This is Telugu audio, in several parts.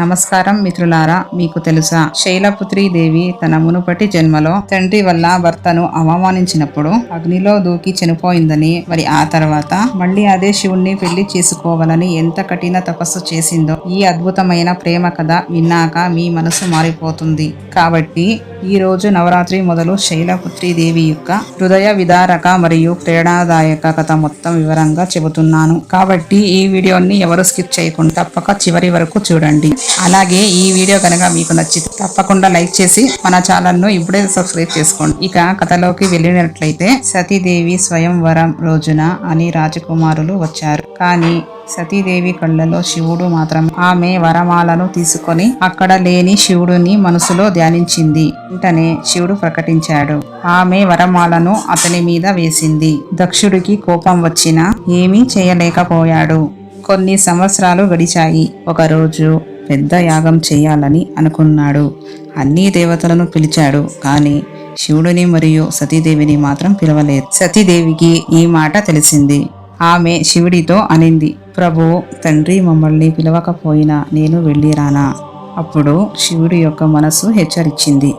నమస్కారం మిత్రులారా మీకు తెలుసా? శైలపుత్రి దేవి తన మునుపటి జన్మలో తండ్రి వల్ల భర్తను అవమానించినప్పుడు అగ్నిలో దూకి చనిపోయిందని మరి ఆ తర్వాత మళ్ళీ అదే శివుణ్ణి పెళ్ళి చేసుకోవాలని ఎంత కఠిన తపస్సు చేసిందో ఈ అద్భుతమైన ప్రేమ కథ విన్నాక మీ మనసు మారిపోతుంది. కాబట్టి ఈ రోజు నవరాత్రి మొదలు శైలపుత్రి దేవి యొక్క హృదయ విదారక మరియు ప్రేరణాదాయక కథ మొత్తం వివరంగా చెబుతున్నాను. కాబట్టి ఈ వీడియోని ఎవరు స్కిప్ చేయకుండా తప్పక చివరి వరకు చూడండి. అలాగే ఈ వీడియో కనుక మీకు నచ్చితే తప్పకుండా లైక్ చేసి మన ఛానల్ను ఇప్పుడే సబ్స్క్రైబ్ చేసుకోండి. ఇక కథలోకి వెళ్ళినట్లయితే సతీదేవి స్వయంవరం రోజున అని రాజకుమారులు వచ్చారు. కానీ సతీదేవి కళ్ళలో శివుడు మాత్రం ఆమె వరమాలను తీసుకొని అక్కడ లేని శివుడిని మనసులో ధ్యానించింది. వెంటనే శివుడు ప్రకటించాడు. ఆమె వరమాలను అతని మీద వేసింది. దక్షుడికి కోపం వచ్చినా ఏమీ చేయలేకపోయాడు. కొన్ని సంవత్సరాలు గడిచాయి. ఒకరోజు పెద్ద యాగం చేయాలని అనుకున్నాడు. అన్ని దేవతలను పిలిచాడు కానీ శివుడిని మరియు సతీదేవిని మాత్రం పిలవలేదు. సతీదేవికి ఈ మాట తెలిసింది. ఆమె శివుడితో అనింది ప్రభు తండ్రి మమ్మల్ని పిలవకపోయినా నేను వెళ్ళిరానా అప్పుడు శివుడి యొక్క మనసు హెచ్చరించింది.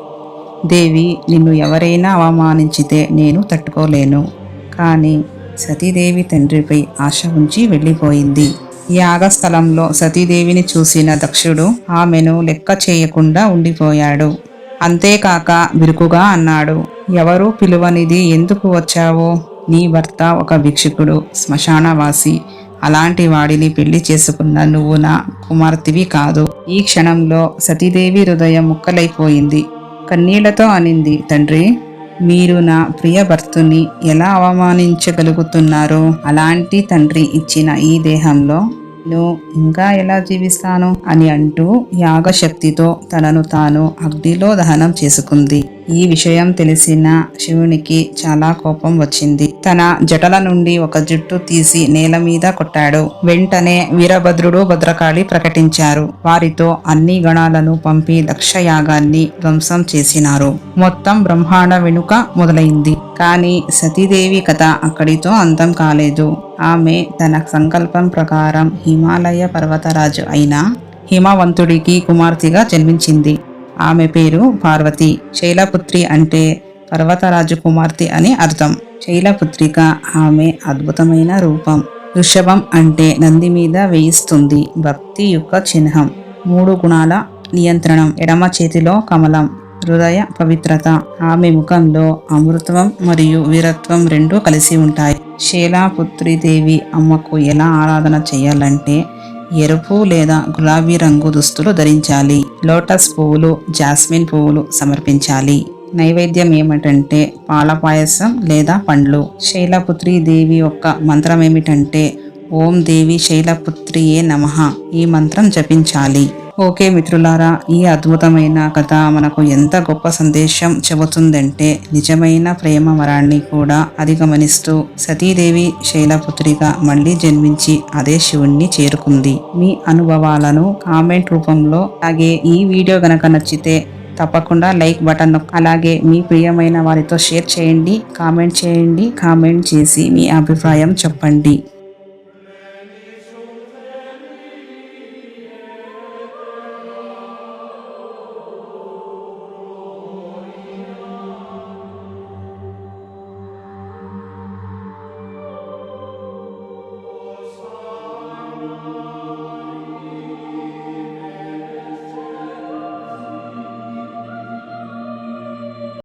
దేవి నిన్ను ఎవరైనా అవమానించితే నేను తట్టుకోలేను. కానీ సతీదేవి తండ్రిపై ఆశ ఉంచి వెళ్ళిపోయింది. యాగస్థలంలో సతీదేవిని చూసిన దక్షుడు ఆమెను లెక్క చేయకుండా ఉండిపోయాడు. అంతేకాక బిరుకుగా అన్నాడు ఎవరు పిలువనిది ఎందుకు వచ్చావో? నీ భర్త ఒక భిక్షుకుడు శ్మశానవాసి. అలాంటి వాడిని పెళ్ళి చేసుకున్న నువ్వు నా కుమార్తెవి కాదు. ఈ క్షణంలో సతీదేవి హృదయం ముక్కలైపోయింది. కన్నీళ్ళతో అనింది తండ్రి మీరు నా ప్రియ భర్తుని ఎలా అవమానించగలుగుతున్నారో? అలాంటి తండ్రి ఇచ్చిన ఈ దేహంలో నేను ఇంకా ఎలా జీవిస్తాను? అని అంటూ యాగశక్తితో తనను తాను అగ్నిలో దహనం చేసుకుంది. ఈ విషయం తెలిసిన శివునికి చాలా కోపం వచ్చింది. తన జటల నుండి ఒక జుట్టు తీసి నేల మీద కొట్టాడు. వెంటనే వీరభద్రుడు భద్రకాళి ప్రకటించారు. వారితో అన్ని గణాలను పంపి లక్షయాగాన్ని ధ్వంసం చేసినారు. మొత్తం బ్రహ్మాండ వెనుక మొదలైంది. కానీ సతీదేవి కథ అక్కడితో అంతం కాలేదు. ఆమె తన సంకల్పం ప్రకారం హిమాలయ పర్వతరాజు అయిన హిమవంతుడికి కుమార్తెగా జన్మించింది. ఆమె పేరు పార్వతి. శైలపుత్రి అంటే పర్వతరాజు కుమార్తె అని అర్థం. శైలపుత్రిక ఆమె అద్భుతమైన రూపం. వృషభం అంటే నంది మీద వేయిస్తుంది భక్తి యొక్క చిహ్నం. మూడు గుణాల నియంత్రణం ఎడమ చేతిలో కమలం హృదయ పవిత్రత. ఆమె ముఖంలో అమృతం మరియు వీరత్వం రెండూ కలిసి ఉంటాయి. శైలాపుత్రి దేవి అమ్మకు ఎలా ఆరాధన చేయాలంటే ఎరుపు లేదా గులాబీ రంగు దుస్తులు ధరించాలి. లోటస్ పువ్వులు జాస్మిన్ పువ్వులు సమర్పించాలి. నైవేద్యం ఏమిటంటే పాల పాయసం లేదా పండ్లు. శైలపుత్రి దేవి యొక్క మంత్రం ఏమిటంటే ఓం దేవి శైలపుత్రియే నమః. ఈ మంత్రం జపించాలి. ఓకే మిత్రులారా ఈ అద్భుతమైన కథ మనకు ఎంత గొప్ప సందేశం చెబుతుందంటే నిజమైన ప్రేమ వరాన్ని కూడా అధిగమనిస్తూ సతీదేవి శైలపుత్రిగా మళ్ళీ జన్మించి అదే శివుణ్ణి చేరుకుంది. మీ అనుభవాలను కామెంట్ రూపంలో అలాగే ఈ వీడియో గనక నచ్చితే తప్పకుండా లైక్ బటన్ అలాగే మీ ప్రియమైన వారితో షేర్ చేయండి కామెంట్ చేయండి కామెంట్ చేసి మీ అభిప్రాయం చెప్పండి.